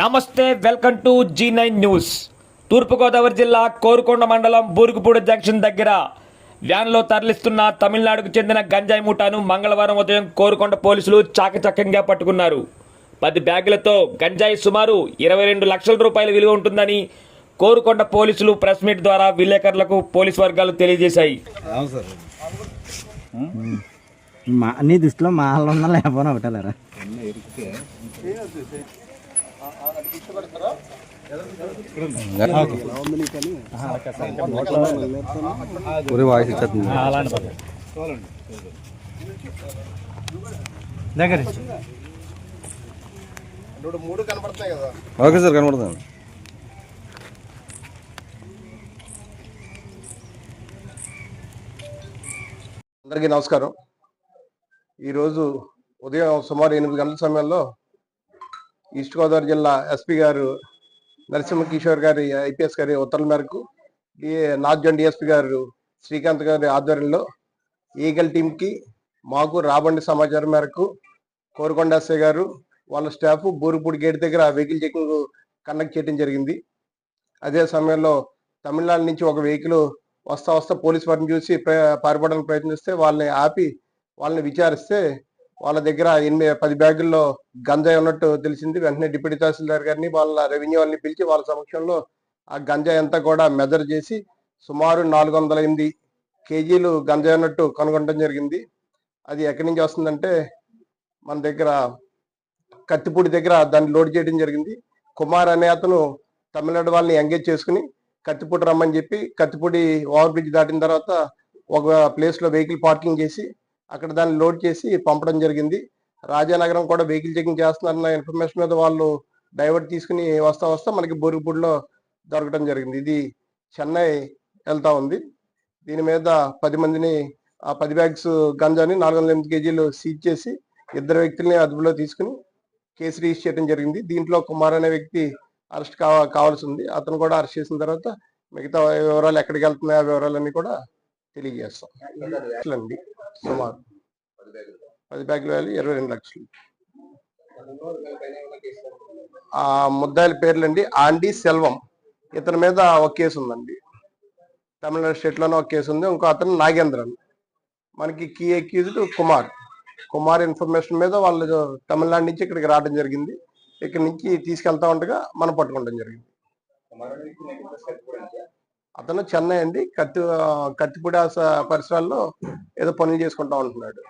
నమస్తే welcome to Z nine news. Turpugodavari జిల్లా కోరుకొండ మండలం బూరుగుపూడి జంక్షన్ దగ్గర వ్యాన్లో తరలిస్తున్న తమిళనాడుకు చెందిన గంజాయి మూటాను మంగళవారం ఉదయం కోరుకొండ పోలీసులు చాకచక్యంగా పట్టుకున్నారు. పది బ్యాగులతో గంజాయి సుమారు ఇరవై రెండు లక్షల రూపాయల విలువ ఉంటుందని కోరుకొండ పోలీసులు ప్రెస్ మీట్ ద్వారా విలేకరులకు పోలీసు వర్గాలు తెలియజేశాయి. మా నీ దృష్టిలో మా వాళ్ళు ఉన్నా లేకపోయినా వాయిస్ ఇచ్చేస్తుంది దగ్గర ఓకే సార్ కనబడుతుంది. అందరికీ నమస్కారం. ఈరోజు ఉదయం సుమారు ఎనిమిది గంటల సమయంలో ఈస్ట్ గోదావరి జిల్లా ఎస్పీ గారు నరసింహ కిషోర్ గారి ఐపీఎస్ గారి ఉత్తర్వుల మేరకు ఈ నార్త్ జోన్ డిఎస్పీ గారు శ్రీకాంత్ గారి ఆధ్వర్యంలో ఈగల్ టీంకి మాకు రాబండి సమాచారం మేరకు కోరుకొండ ఎస్ఐ గారు వాళ్ళ స్టాఫ్ బూరుపూడి గేట్ దగ్గర వెహికల్ చెకింగ్ కండక్ట్ చేయడం జరిగింది. అదే సమయంలో తమిళనాడు నుంచి ఒక వెహికల్ వస్తా వస్తా పోలీస్ వారిని చూసి పారిపోవడానికి ప్రయత్నిస్తే వాళ్ళని ఆపి వాళ్ళని విచారిస్తే వాళ్ళ దగ్గర ఎనిమిది పది బ్యాగుల్లో గంజాయి ఉన్నట్టు తెలిసింది. వెంటనే డిప్యూటీ తహసీల్దార్ గారిని వాళ్ళ రెవెన్యూ వాళ్ళని పిలిచి వాళ్ళ సమక్షంలో ఆ గంజాయి అంతా కూడా మెజర్ చేసి సుమారు నాలుగు వందల ఎనిమిది కేజీలు గంజాయి ఉన్నట్టు కనుగొనడం జరిగింది. అది ఎక్కడి నుంచి వస్తుందంటే మన దగ్గర కత్తిపూడి దగ్గర దాన్ని లోడ్ చేయడం జరిగింది. కుమార్ అనే అతను తమిళనాడు వాళ్ళని ఎంగేజ్ చేసుకుని కత్తిపూడి రమ్మని చెప్పి కత్తిపూడి ఓవర్ బ్రిడ్జ్ దాటిన తర్వాత ఒక ప్లేస్లో వెహికల్ పార్కింగ్ చేసి అక్కడ దాన్ని లోడ్ చేసి పంపడం జరిగింది. రాజానగరం కూడా వెహికల్ చెకింగ్ చేస్తున్నారన్న ఇన్ఫర్మేషన్ మీద వాళ్ళు డైవర్ట్ తీసుకుని వస్తా వస్తా మనకి బోరుగుపూడిలో దొరకడం జరిగింది. ఇది చెన్నై వెళ్తా ఉంది. దీని మీద పది మందిని ఆ పది బ్యాగ్స్ గంజాని నాలుగు వందల ఎనిమిది కేజీలు సీజ్ చేసి ఇద్దరు వ్యక్తుల్ని అదుపులో తీసుకుని కేసు రిజిస్టర్ చేయడం జరిగింది. దీంట్లో కుమార్ అనే వ్యక్తి అరెస్ట్ కావ కావాల్సి ఉంది. అతను కూడా అరెస్ట్ చేసిన తర్వాత మిగతా వివరాలు ఎక్కడికి వెళ్తున్నాయి ఆ వివరాలన్నీ కూడా తెలియజేస్తాం. అండి. సుమారు. పది బ్యాగులు వ్యాల్యూ ఇరవై రెండు లక్షలు. ఆ ముద్దాయిల పేర్లండి ఆండి సెల్వం. ఇతని మీద ఒక కేసు ఉందండి. తమిళనాడు స్టేట్లోనే ఒక కేసు ఉంది. ఇంకో అతను నాగేంద్రన్. మనకి key accused Kumar. Kumar information మీద వాళ్ళు తమిళనాడు నుంచి ఇక్కడికి రావడం జరిగింది. ఇక్కడ నుంచి తీసుకెళ్తా ఉండగా మనం పట్టుకోవడం జరిగింది. అతను చెన్నై అండి. కత్తి కత్తిపూడి స- పరిసరాల్లో ఏదో పనులు చేసుకుంటా ఉంటున్నాడు.